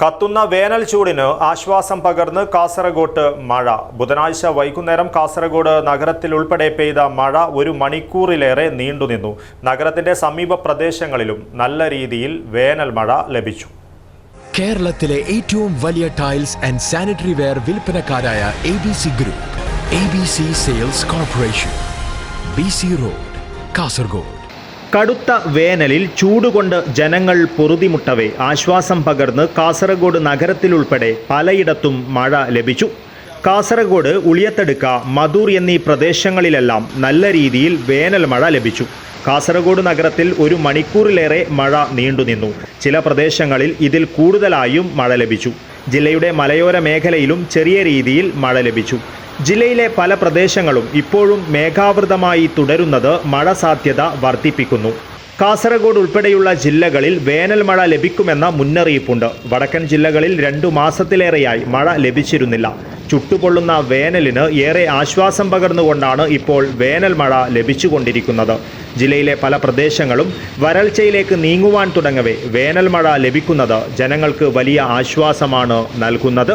കത്തുന്ന വേനൽ ചൂടിന് ആശ്വാസം പകർന്ന് കാസർഗോട്ട് മഴ. ബുധനാഴ്ച വൈകുന്നേരം കാസർഗോഡ് നഗരത്തിൽ ഉൾപ്പെടെ പെയ്ത മഴ ഒരു മണിക്കൂറിലേറെ നീണ്ടുനിന്നു നഗരത്തിന്റെ സമീപ പ്രദേശങ്ങളിലും നല്ല രീതിയിൽ വേനൽ മഴ ലഭിച്ചു. കേരളത്തിലെ ഏറ്റവും വലിയ tiles and sanitary ware വിൽപ്പനക്കാരായ A B C group A B C sales corporation B C road Kasaragod. കടുത്ത വേനലിൽ ചൂടുകൊണ്ട് ജനങ്ങൾ പൊറുതിമുട്ടവേ. ആശ്വാസം പകർന്ന് കാസർഗോഡ് നഗരത്തിലുൾപ്പെടെ പലയിടത്തും മഴ ലഭിച്ചു. കാസർഗോഡ് ഉളിയത്തടുക്ക മധൂർ എന്നീ പ്രദേശങ്ങളിലെല്ലാം നല്ല രീതിയിൽ വേനൽ മഴ ലഭിച്ചു. കാസർഗോഡ് നഗരത്തിൽ ഒരു മണിക്കൂറിലേറെ മഴ നീണ്ടുനിന്നു ചില പ്രദേശങ്ങളിൽ ഇതിൽ കൂടുതലായും മഴ ലഭിച്ചു. ജില്ലയുടെ മലയോര മേഖലയിലും ചെറിയ രീതിയിൽ മഴ ലഭിച്ചു. ജില്ലയിലെ പല പ്രദേശങ്ങളും ഇപ്പോഴും മേഘാവൃതമായി തുടരുന്നത് മഴ സാധ്യത വർദ്ധിപ്പിക്കുന്നു. കാസർഗോഡ് ഉൾപ്പെടെയുള്ള ജില്ലകളിൽ വേനൽ മഴ ലഭിക്കുമെന്ന മുന്നറിയിപ്പുണ്ട്. വടക്കൻ ജില്ലകളിൽ രണ്ടു മാസത്തിലേറെയായി മഴ ലഭിച്ചിരുന്നില്ല. ചുട്ടുപൊള്ളുന്ന വേനലിന് ഏറെ ആശ്വാസം പകർന്നുകൊണ്ടാണ് ഇപ്പോൾ വേനൽ മഴ ലഭിച്ചുകൊണ്ടിരിക്കുന്നത്. ജില്ലയിലെ പല പ്രദേശങ്ങളും വരൾച്ചയിലേക്ക് നീങ്ങുവാൻ തുടങ്ങവേ വേനൽ മഴ ലഭിക്കുന്നത് ജനങ്ങൾക്ക് വലിയ ആശ്വാസമാണ് നൽകുന്നത്.